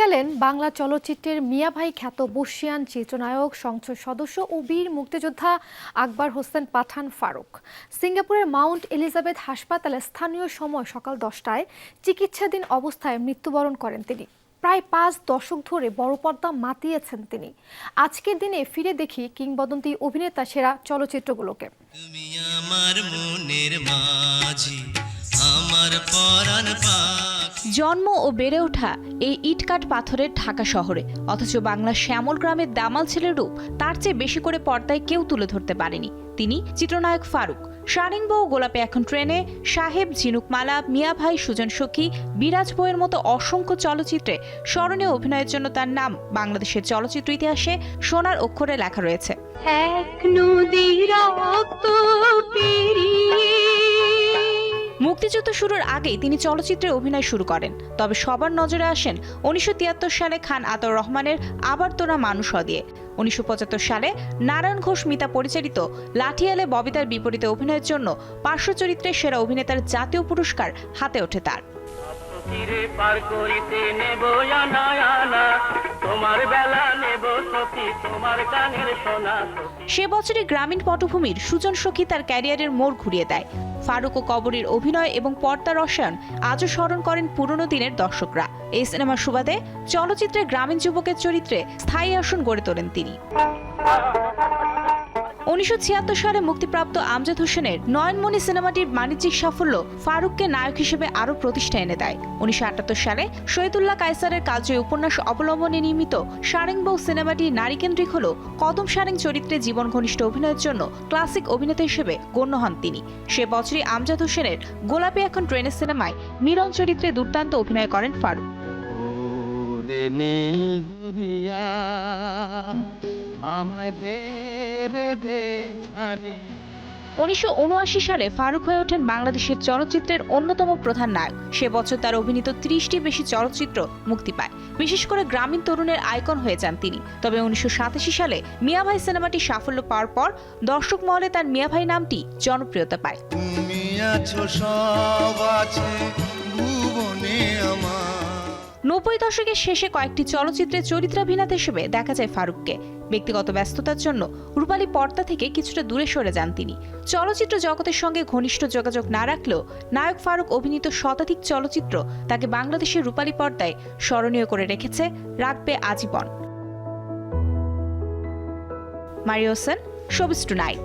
গেলেন বাংলা চলচ্চিত্রের মিয়াভাই খ্যাত বর্ষিয়ান চিত্রনায়ক, সংসদ সদস্য ও বীর মুক্তিযোদ্ধা আকবর হোসেন পাঠান ফারুক। সিঙ্গাপুরের মাউন্ট এলিজাবেথ হাসপাতালে স্থানীয় সময় সকাল দশটায় চিকিৎসাধীন অবস্থায় মৃত্যুবরণ করেন তিনি। প্রায় পাঁচ দশক ধরে বড় পর্দা মাতিয়েছেন তিনি। আজকের দিনে ফিরে দেখি কিংবদন্তি অভিনেতা সেরা চলচ্চিত্রগুলোকে। আমার মনের জন্ম ও বেড়ে ওঠা এই ইটকাট পাথরের ঢাকা শহরে। অথচ বাংলার শ্যামল গ্রামের দামাল ছেলের রূপ তার চেয়ে বেশি করে পর্দায় কেউ তুলে ধরতে পারেনি। তিনি চিত্রনায়ক ফারুক শারিন বউ গোলাপে এখন ট্রেনে, সাহেব ঝিনুকমালা, মিয়া ভাই সুজন সখী, বিরাজ বইয়ের মতো অসংখ্য চলচ্চিত্রে স্মরণীয় অভিনয়ের জন্য তার নাম বাংলাদেশের চলচ্চিত্র ইতিহাসে সোনার অক্ষরে লেখা রয়েছে। এক নদী শুরুর আগেই তিনি চলচ্চিত্রে অভিনয় শুরু করেন। তবে সবার নজরে আসেন উনিশশো তিয়াত্তর সালে খান আতর রহমানের আবার তোরা মানুষ দিয়ে উনিশশো পঁচাত্তর সালে নারায়ণ ঘোষ, মিতা পরিচালিত লাঠিয়ালে ববিতার বিপরীতে অভিনয়ের জন্য পার্শ্ব চরিত্রে সেরা অভিনেতার জাতীয় পুরস্কার হাতে ওঠে তার। তোমার বেলা সে বছরে গ্রামীণ পটভূমির সুজন সখী তার ক্যারিয়ারের মোড় ঘুরিয়ে দেয়। ফারুক ও কবরীর অভিনয় এবং পর্দা রসায়ন আজও স্মরণ করেন পুরনো দিনের দর্শকরা। এই সিনেমার সুবাদে চলচ্চিত্রে গ্রামীণ যুবকের চরিত্রে স্থায়ী আসন গড়ে তোলেন তিনি। উনিশশো ছিয়াত্তর সালে মুক্তিপ্রাপ্ত আমজাদ হোসেনের নয়নমণি সিনেমাটির বাণিজ্যিক সাফল্য ফারুককে নায়ক হিসেবে আরও প্রতিষ্ঠা এনে দেয়। উনিশশো আটাত্তর সালে শহীদুল্লাহ কায়সারের কালজয়ী উপন্যাস অবলম্বনে নির্মিত সারেংবৌ সিনেমাটি নারীকেন্দ্রিক হল কদম সারেং চরিত্রে জীবন ঘনিষ্ঠ অভিনয়ের জন্য ক্লাসিক অভিনেতা হিসেবে গণ্য হন তিনি। সে বছরই আমজাদ হোসেনের গোলাপি এখন ট্রেনের সিনেমায় মিলন চরিত্রে দুর্দান্ত অভিনয় করেন ফারুক। আমায় দে রে দে আরে। উনিশশো সালে ফারুক হয়ে ওঠেন বাংলাদেশের চলচ্চিত্রের অন্যতম প্রধান নায়ক। সে বছর তার অভিনীত ত্রিশটি বেশি চলচ্চিত্র মুক্তি পায়। বিশেষ করে গ্রামীণ তরুণের আইকন হয়ে যান তিনি। তবে উনিশশো সাতাশি সালে মিয়াভাই সিনেমাটি সাফল্য পাওয়ার পর দর্শক মহলে তার মিয়াভাই নামটি জনপ্রিয়তা পায়। তুমি আছো সব আছে ভুবনে আমার নব্বই দশকের শেষে কয়েকটি চলচ্চিত্রে চরিত্রাভিনেতা হিসেবে দেখা যায় ফারুককে। ব্যক্তিগত ব্যস্ততার জন্য রূপালী পর্দা থেকে কিছুটা দূরে সরে যান তিনি। চলচ্চিত্র জগতের সঙ্গে ঘনিষ্ঠ যোগাযোগ না রাখলেও নায়ক ফারুক অভিনীত শতাধিক চলচ্চিত্র তাকে বাংলাদেশের রূপালী পর্দায় স্মরণীয় করে রেখেছে, রাখবে আজীবন। মারিওসন শোবিস টু নাইট।